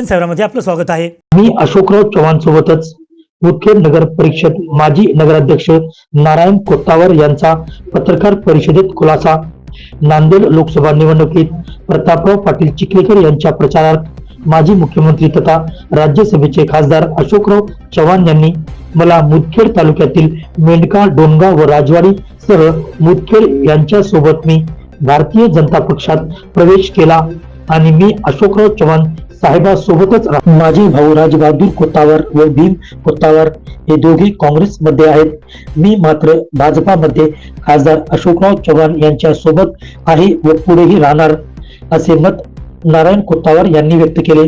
दर्शन सेवरामध्ये आपलं स्वागत आहे. मी अशोकराव चव्हाण सोबतच मुखेड नगर परिषद माजी नगराध्यक्ष नारायण कोत्तावर यांचा पत्रकार परिषदेत खुलासा. नांदेड लोकसभा निवडणुकीत प्रतापराव पाटील चिखलीकर यांच्या प्रचारात माजी मुख्यमंत्री तथा राज्यसभेचे खासदार अशोकराव चव्हाण यांनी मला मुदखेड तालुक्यातील मेंढका डोनगाव व राजवाडी सह मुदखेड यांच्यासोबत मी भारतीय जनता पक्षात प्रवेश केला आणि मी अशोकराव चव्हाण साहेबांसोबतच माझे भाऊ राजबहादूर कोतावर व भीम कोतावर हे दोघे काँग्रेसमध्ये आहेत. मी मात्र भाजपामध्ये खासदार अशोकराव चव्हाण यांच्या सोबत आहे व पुढेही राहणार असे मत नारायण कोतावर यांनी व्यक्त केले.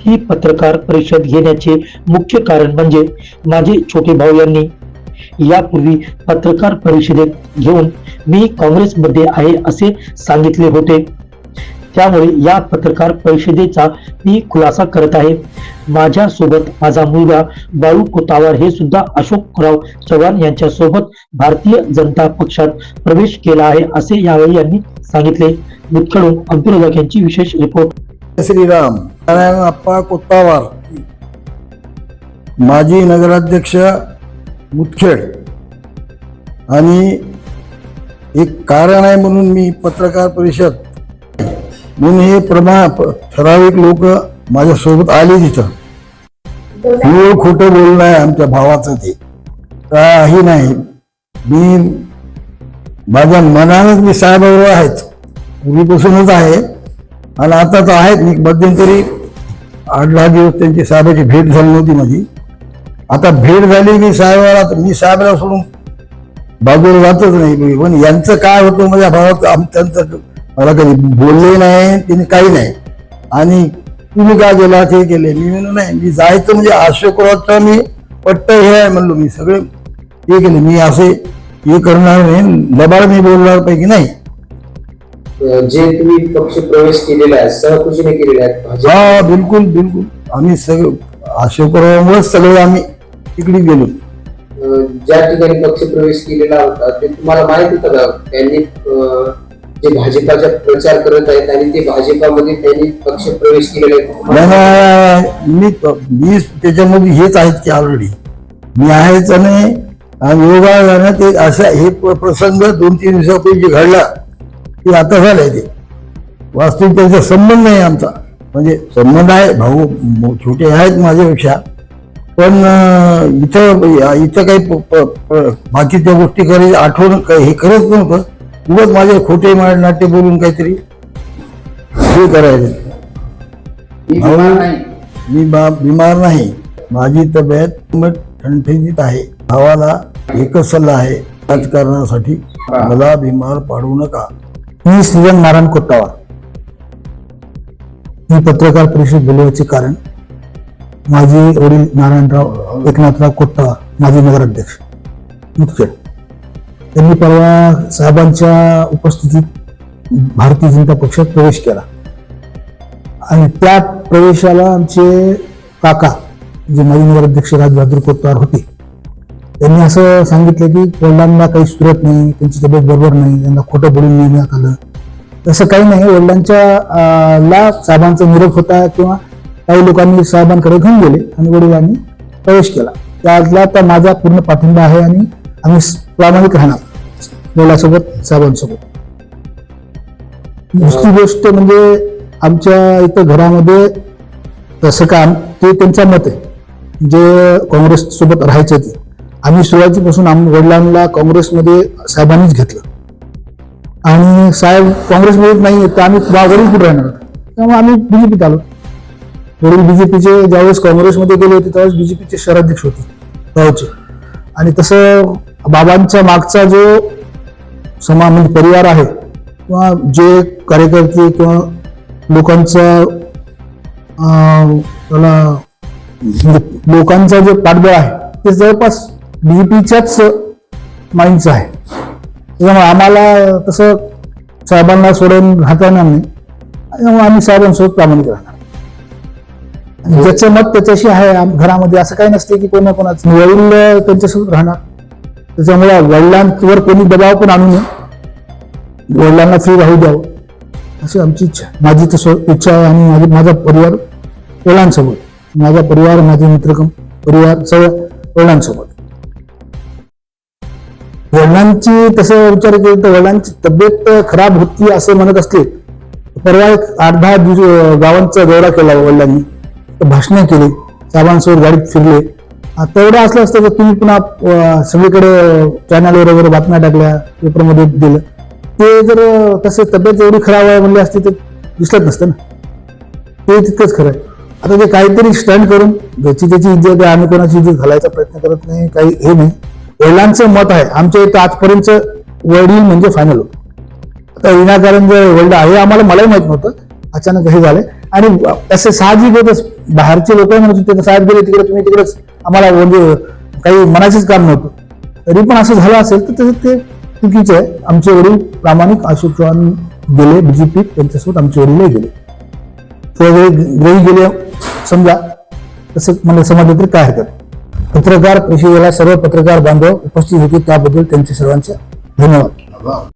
ही पत्रकार परिषद घेण्याचे मुख्य कारण म्हणजे माझे छोटे भाऊ यांनी यापूर्वी पत्रकार परिषदेत घेऊन मी काँग्रेसमध्ये आहे असे सांगितले होते. त्यामुळे या पत्रकार परिषदेचा मी खुलासा करत आहे. माझ्यासोबत माझा मुलगा बाळू कोतावार हे सुद्धा अशोकराव चव्हाण यांच्या सोबत भारतीय जनता पक्षात प्रवेश केला आहे असे यावेळी यांनी सांगितले. मुतकडून अब्दुल यांची विशेष रिपोर्ट. श्रीराम. नारायण अप्पा माजी नगराध्यक्ष मुतखेड आणि एक कारण आहे म्हणून मी पत्रकार परिषद म्हणून हे प्रमा ठराविक लोक माझ्यासोबत आले तिथं. मूळ खोटं बोलणं आहे आमच्या भावाचं ते. काही नाही. मी माझ्या मनानच मी साहेबाबरोबर आहेत. पूर्वीपासूनच आहे. आणि आता तर आहेत. मी मध्यंतरी आठ दहा दिवस त्यांची साहेबाची भेट झाली नव्हती माझी. आता भेट झाली मी साहेबाला तर मी साहेबाला सोडून बाजूला जातच नाही. पण यांचं काय होतं माझ्या भावात आम- त्यांचं मला कधी बोलले नाही तिने काही नाही. आणि तुम्ही काय केला ते केले? मी म्हणून नाही मी जायचं म्हणजे अशोकरावचं मी पट्ट हे आहे. म्हणलो मी सगळे हे केले. मी असे हे करणार नाही. लबाड मी बोलणार पैकी नाही. जे तुम्ही पक्ष प्रवेश केलेला आहे सहकुशीने केलेला आहे हा बिलकुल बिलकुल. आम्ही सगळे अशोकरावांवरच सगळे आम्ही तिकडे गेलो. ज्या ठिकाणी पक्ष प्रवेश केलेला होता ते तुम्हाला माहीत होतं का? त्यांनी जे भाजपाचा प्रचार करत आहेत आणि ते भाजपामध्ये त्यांनी पक्ष प्रवेश केलेला आहे. नाही, मी मी त्याच्यामध्ये हेच आहेत की ऑलरेडी मी आहेच आणि आणि ते असा हे प्रसंग दोन तीन दिवसापूर्वी जे घडला ते आता झालंय ते. वास्तविक त्यांचा संबंध नाही आमचा. म्हणजे संबंध आहे भाऊ छोटे आहेत माझ्यापेक्षा. पण इथं इथं काही बाकीच्या गोष्टी करायची आठवण काही हे करत नव्हतं. उगाच माझे खोटे मा- नाट्य बोलून काहीतरी हे करायचे. मी बिमार नाही. माझी तब्येत मग ठणठणीत आहे. भावाला एकच सल्ला आहे राजकारणासाठी मला बिमार पाडू नका. मी श्रीरंग नारायण कोत्तावर मी पत्रकार परिषद बोलवायचे कारण माझे वडील नारायणराव एकनाथराव कोत्तावर माजी नगराध्यक्ष. मुदखेड त्यांनी परवा साहेबांच्या उपस्थितीत भारतीय जनता पक्षात प्रवेश केला. आणि त्या प्रवेशाला आमचे काका जे माजी नगराध्यक्ष राजबहादूर कोतवार होते त्यांनी असं सांगितलं की वडिलांना काही सुरत नाही त्यांची तब्येत बरोबर नाही त्यांना खोटं बोलून नेण्यात आलं. तसं काही नाही वडिलांच्या ला साहेबांचा निरोप होता किंवा काही लोकांनी साहेबांकडे घेऊन गेले आणि वडिलांनी प्रवेश केला. त्यातला तर माझा पूर्ण पाठिंबा आहे आणि आम्ही प्रामाणिक राहणार. वडिलांसोबत साहेबांसोबत दुसरी गोष्ट म्हणजे आमच्या इथं घरामध्ये तसं काम ते त्यांचा मत आहे. जे काँग्रेस सोबत राहायचे ते. आम्ही सुरुवातीपासून आम वडिलांना काँग्रेसमध्ये साहेबांनीच घेतलं. आणि साहेब काँग्रेसमध्ये नाही तर आम्ही वडील कुठे राहणार? त्यामुळे आम्ही बीजेपीत आलो. वडील बीजेपीचे ज्यावेळेस काँग्रेसमध्ये गेले होते त्यावेळेस बीजेपीचे शहराध्यक्ष होते गावचे. आणि तसं बाबांच्या मागचा जो समा म्हणजे परिवार आहे किंवा जे कार्यकर्ते किंवा लोकांचा त्याला म्हणजे लोकांचा जे पाठबळ आहे ते जवळपास डीपीच्याच माइंडचं आहे. त्यामुळे आम्हाला तसं साहेबांना सोडून राहता येणार नाही. त्यामुळे आम्ही साहेबांसोबत प्रामाणिक राहणार. ज्याचं मत त्याच्याशी आहे आम- घरामध्ये असं काही नसते की कोणा कोणाचं वडील त्यांच्यासोबत राहणार. त्याच्यामुळे वडिलांवर कोणी दबाव पण आणू नये. वडिलांना फ्री राहू द्यावं. अशी आमची इच्छा माझी तसं इच्छा आहे आणि माझी माझा परिवार वडिलांसोबत. माझा परिवार माझे मित्रकम परिवार सर्व वडिलांसोबत. वडिलांची तसं विचार केला तर वडिलांची तब्येत खराब होती असं म्हणत असले परवा एक आठ दहा दिवस गावांचा दौरा केला वडिलांनी. भाषणं केली. साहेबांसोबत गाडीत फिरले. तेवढं असलं असतं तर तुम्ही पुन्हा सगळीकडे चॅनलवर वगैरे बातम्या टाकल्या पेपरमध्ये दिलं. ते जर तसं तसे तब्येत एवढी खराब आहे म्हणली असते तर दिसलंच नसतं ना. ते तितकंच खरं आहे. आता ते काहीतरी स्टँड करून ज्याची त्याची इज्जत आहे आम्ही कोणाची इज्जत घालायचा प्रयत्न करत नाही काही हे नाही. वडिलांचं मत आहे आमच्या इथं आजपर्यंत वडील म्हणजे फायनल होतं आता विनाकारण जे वडील आहे आम्हाला मलाही माहीत नव्हतं. अचानक हे झाले. आणि तसे साहजिक होतच बाहेरचे लोक म्हणत होते साहेब गेले तिकडे तुम्ही तिकडेच. आम्हाला म्हणजे काही मनाचेच काम नव्हतं. तरी पण असं झालं असेल तर तसं ते चुकीचं आहे. आमचे वडील प्रामाणिक अशोक चव्हाण गेले बीजेपी त्यांच्यासोबत आमचे वडीलही गेले. थोडे वेळी गेले समजा. तसं मला समजलं तरी काय हरकत पत्रकार परिषदेला सर्व पत्रकार बांधव उपस्थित होते त्याबद्दल त्यांचे सर्वांचे धन्यवाद.